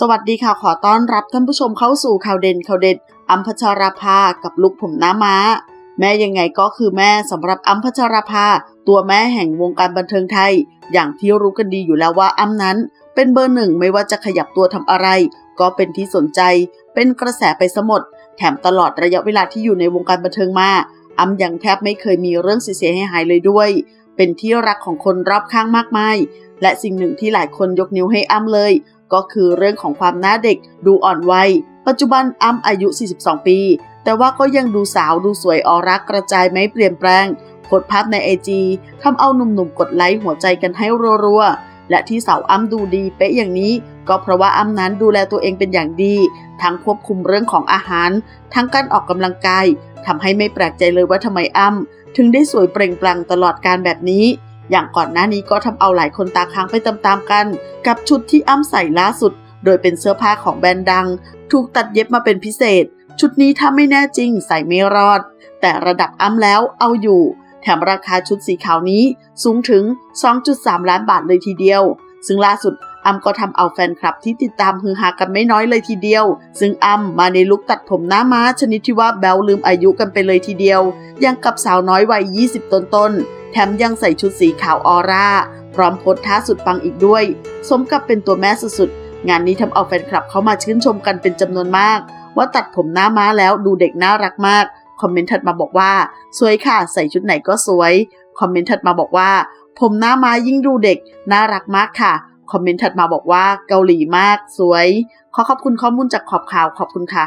สวัสดีค่ะ ขอต้อนรับท่านผู้ชมเข้าสู่ข่าวเด่นข่าวเด็ดอัมพชราภากับลุกผมหน้าม้า แม่ยังไงก็คือแม่สำหรับอัมพชราภาตัวแม่แห่งวงการบันเทิงไทย อย่างที่รู้กันดีอยู่แล้วว่าอ้ำนั้น เป็นเบอร์หนึ่งไม่ว่าจะขยับตัวทำอะไร ก็เป็นที่สนใจ เป็นกระแสไปสมดแถมตลอดระยะเวลาที่อยู่ในวงการบันเทิงมาอ้ำยังแทบไม่เคยมีเรื่องเสียหายหายเลยด้วย เป็นที่รักของคนรอบข้างมากมาย และสิ่งหนึ่งที่หลายคนยกนิ้วให้อ้ำเลย ก็คือเรื่องของความหน้าเด็กดูอ่อนวัย ปัจจุบันอ้ำอายุ 42 ปี แต่ว่าก็ยังดูสาวดูสวยออรักกระจายไม่เปลี่ยนแปลงโพสต์ภาพในไอจีทำเอาหนุ่มๆกดไลค์หัวใจกันให้รัวๆ และที่สาวอ้ำดูดีเป๊ะอย่างนี้ ก็เพราะว่าอ้ำนั้นดูแลตัวเองเป็นอย่างดี ทั้งควบคุมเรื่องของอาหาร ทั้งการออกกำลังกายทำให้ไม่แปลกใจเลยว่าทำไมอ้ำถึงได้สวยเปล่งปลั่งตลอดการแบบนี้ อย่างก่อนหน้านี้ก็ทำเอาหลายคนตาค้างไปตามๆกัน กับชุดที่อ้ำใส่ล่าสุด โดยเป็นเสื้อผ้าของแบรนด์ดัง ถูกตัดเย็บมาเป็นพิเศษ ชุดนี้ถ้าไม่แน่จริงใส่ไม่รอด แต่ระดับอ้ำแล้วเอาอยู่ แถมราคาชุดสีขาวนี้สูงถึง 2.3 ล้านบาทเลยทีเดียว ซึ่งล่าสุดอ้ำก็ทำเอาแฟนคลับที่ติดตามฮือฮากันไม่น้อยเลยทีเดียว ซึ่งอ้ำมาในลุคตัดผมหน้าม้าชนิดที่ว่าแบลลืมอายุกันไปเลยทีเดียว ยังกับสาวน้อยวัย 20 ต้นๆ แถมยังใส่ชุดสีขาวออร่า พร้อมโพสท่าสุดปังอีกด้วย สมกับเป็นตัวแม่สุดๆ งานนี้ทำเอาแฟนคลับเข้ามาชื่นชมกันเป็นจำนวนมาก ว่าตัดผมหน้าม้าแล้วดูเด็กน่ารักมาก คอมเมนต์ถัดมาบอกว่า สวยค่ะ ใส่ชุดไหนก็สวย คอมเมนต์ถัดมาบอกว่า ผมหน้าม้ายิ่งดูเด็ก น่ารักมากค่ะ คอมเมนต์ถัดมาบอกว่าเกาหลีมากสวย ขอขอบคุณข้อมูลจากขอบข่าวขอบคุณค่ะ